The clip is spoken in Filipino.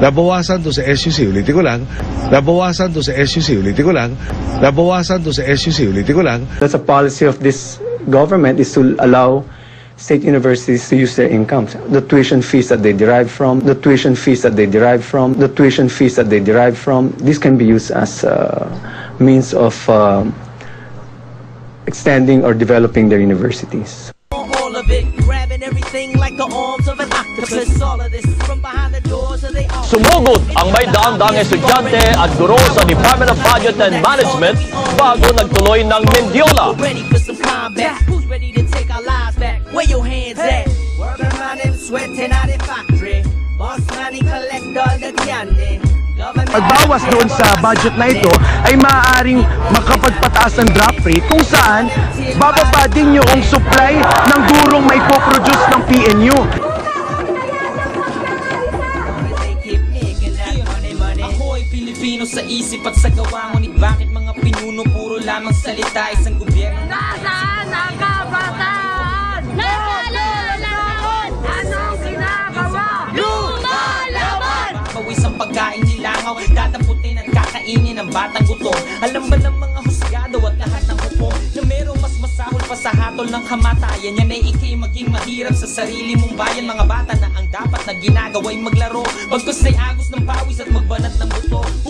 nabawasan doon sa SUC, ulitin ko lang, nabawasan doon sa SUC, ulitin ko lang, nabawasan doon sa SUC, ulitin ko lang, That's a policy of this government is to allow state universities to use their incomes. The tuition fees that they derive from, the tuition fees that they derive from, the tuition fees that they derive from, this can be used as a means of um extending or developing their universities. all of it, grabbing everything like the arms of an octopus. All of this from behind Sumugod ang may daang-daang estudyante at guro sa Department of Budget and Management bago nagtuloy ng Mendiola. Pagbawas doon sa budget na ito ay maaaring makapagpataas ng drop rate kung saan bababa din yung supply ng gurong may poproduce ng PNU. Pilipino sa isip at sa gawa Ngunit bakit mga pinuno puro lamang salita Isang gobyerno Nasaan ang kabataan? Nakalalaman! Anong ginagawa? Lumalaban! Pawis ang pagkain nilangaw Dadaputin at kakainin ng batang gutom Alam ba ng mga husgado at lahat ng hukong Na merong mas masahol pa sa hatol ng kamatayan Yan ay ikay maging mahirap sa sarili mong bayan Mga bata na ang dapat na ginagawa'y maglaro Pagkos ay agos ng pawis at magbanat ng buto